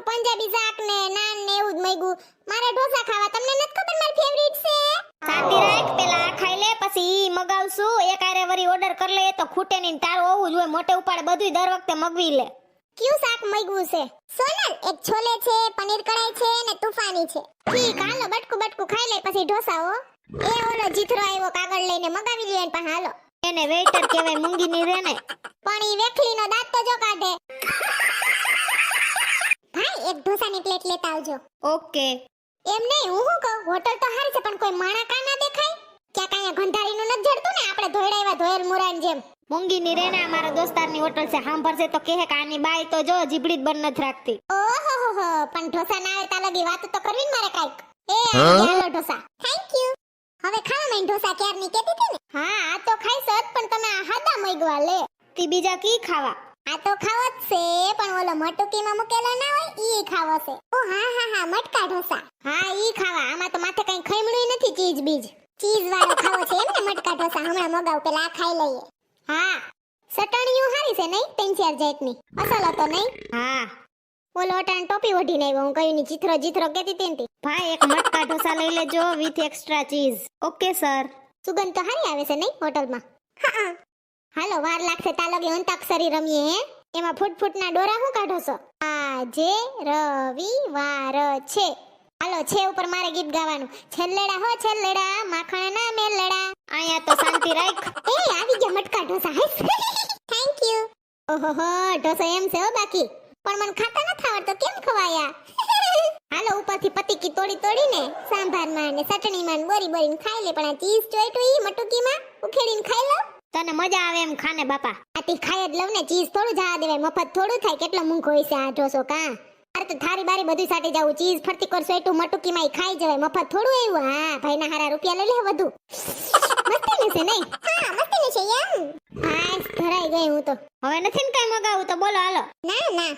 થોડું પંજાબી શાક ને નાન ને એવું જ મગ્યું. મારે ઢોસા ખાવા. તમને નથી ખબર મારી ફેવરિટ છે? શાંતિ રાખ પેલા આ ખાઈ લે પછી મગાવશું. એક આરે વરી ઓર્ડર કરી લે તો ખૂટે નહીં તારું હોવું જોઈએ મોટે ઉપાડે બધું દર વખતે મગવી લે. કયું શાક મગ્યું છે? સોનલ એક છોલે છે પનીર કઢાઈ છે ને તુફાની છે. ઠીક હાલો બટકું બટકું ખાઈ લે પછી ઢોસા હો. એ ઓલો જીથરો આવ્યો કાગળ લઈને મગાવી લ્યો પણ હાલો. એને વેઇટર કહેવાય મૂંગી ની રે ને. પણ ઈ વેખલીનો દાંત તો જો કાઢે. એક ઢોસાની પ્લેટ લેતા આવજો. ઓકે. એમ નહીં હું શું કહું? હોટલ તો સારી છે પણ કોઈ માણા કા ના દેખાય? ક્યાં કાંઈ ગંધારીનું નથી જડતું ને? આપણે ધોઈડાવ્યા ધોયેલ મુરાન જેમ. મૂંગી ની રે ને આ મારા દોસ્તારની હોટલ છે સાંભળશે તો કહે કે આની બાઈ તો જો જીબડી જ બંધ નથી રાખતી. ઓહો હો હો પણ ઢોસા ના આવે તા લગી વાત તો કરવી ને મારે કંઈક. એ આવી ઢોસા. થેન્ક યુ હવે ખાવા મેં ઢોસા ક્યારની કેતી હતી ને? હા આ તો ખાઈશ જ પણ તમે આ હાદા મગવા લે. તી બીજા કી ખાવા? આ તો ખાવો છે, પણ ઓલો મટુકીમાં મૂકેલો ના હોય, ઈ ખાવો ઓ હા હા હા, મટકા ઢોસા. હા, ઈ ખાવા. આમાં તો માથે કઈ ખઈમણું નથી, ચીઝ બીજ. ચીઝ વાળો ખાવો છે ને મટકા ઢોસા, હમણાં મગાવ, પેલા આ ખાઈ લઈએ. હા. સટણીયું હારી છે નહીં, ત્રણ ચાર જાતની. અસલ હતો નહીં. હા. ઓલો અટાણ ટોપી ઓઢીને આવ્યો, હું કયું ની ચિત્રો ચિત્રો કેતી હતી ભાઈ, એક મટકા ઢોસા લઈ લેજો with extra cheese. Okay, sir. સુગંધ તો હારી આવે છે નહીં, હોટલમાં? હા. હાલો, વાર લાગશે તા લગે અંતાક્ષરી રમીએ એમાં ફૂટ ફૂટના ડોરા હું કાઢો છો આજે રવિવાર છે. હાલો, છે ઉપર મારે ગીત ગાવાનું. છેલ્લેડા હો, છેલ્લેડા માખણ ના મેલડા. અહીંયા તો શાંતિ રાખ. એ, આવી ગયા, મટકા ઢોસા, હે? થેન્ક યુ ઓહો ઢોસા એમ છે હો બાકી. પણ મને ખાતા નથી આવડતો, કેમ ખવાયા? હાલો, ઉપરથી પતિકી તોડી તોડીને સાંભારમાં ને ચટણીમાં બોરી બોરીને ખાઈ લે, પણ આ ચીઝ ચોઈટું ઈ મટુકીમાં? ઉખેડીને ખાઈ લઉં તને મજા આવે એમ ખાને બાપા. આથી ખાય જ લઉં ને ચીઝ થોડું જવા દેવાય મફત થોડું થાય કેટલો મૂંઘો હોય છે આ ઢોસો કા અરે તો થારી બારી બધું સાટી જાવું ચીઝ ફરતી કરશો એટલું મટુકીમાં ખાઈ જવાય મફત થોડું એવું હા ભાઈ ના હારા રૂપિયા લઈ લે વધુ. મસ્તી છે નહીં? હા મસ્તી છે એમ. હા ધરાઈ ગઈ હું તો. હવે નથી ને કઈ મગાવું તો બોલો હાલો. ના ના.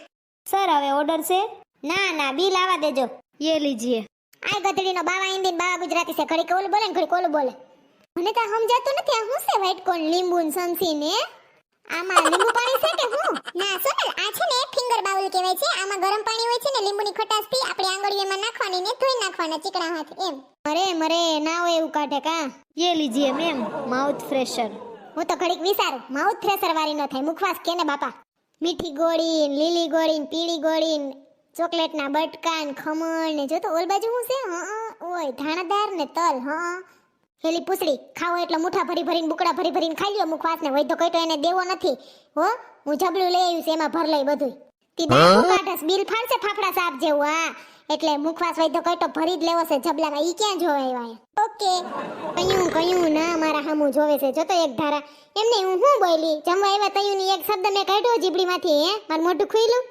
સર હવે ઓર્ડર છે? ના ના બિલ આવા દેજો. યે લીજીએ. આ ગધડીનો બાવા ઇન્ડિયન બાવા ગુજરાતી છે ઘડી કોલ બોલે ને ઘડી કોલ બોલે. મને તો સમજાતું નથી. આ શું છે વ્હાઈટ કોર્ન લીંબુ ને સંસી ને આમાં લીંબુ પાણી છે કે હું? ના સોનલ આ છે ને ફિંગર બાઉલ કહેવાય છે. આમાં ગરમ પાણી હોય છે ને લીંબુની ખટાશથી આપણે આંગળીઓમાં નાખવાની ને ધોઈ નાખવાના ચીકણા હાથ એમ. મરે મરે ના હોય એવું કાઢે કા? યે લીજીએ મેમ માઉથ ફ્રેશર હું તો ઘડીક વિચારું. માઉથ ફ્રેશર વાળી ન થાય. મુખવાસ કેને બાપા? મીઠી ગોળી લીલી ગોળી પીળી ગોળી ને ચોકલેટના બટકા ને ખમણ ને જો તો ઓલ બાજુ હું છે? હા ઓય ધાણાદાર ને તલ હા. પેલી પૂછડી ખાવો એટલે મુઠા ભરી ભરીને બુકડા ભરી ભરીને ખાઈ લ્યો. મુખ વાસને હોય તો કઈ એને દેવો નથી. હો હું જબલું લઈ આવ્યું છે એમાં ભર લઈ બધું તી દાખો કાઢસ બિલ ફાડશે ફાફડા સાપ જેવું હા. એટલે મુખવાસ હોય તો કઈ તો ભરી જ લેવો છે જબલામાં ઈ ક્યાં જોવે આવ્યા ઓકે. કયું કયું ના મારા હામું જોવે છે. જો તો એક ધારા. એમને હું હું બોલી? જમવા આવ્યા તયું ની એક શબ્દ મેં કાઢ્યો જીબડીમાંથી હે? મારું મોઢું ખુઈલું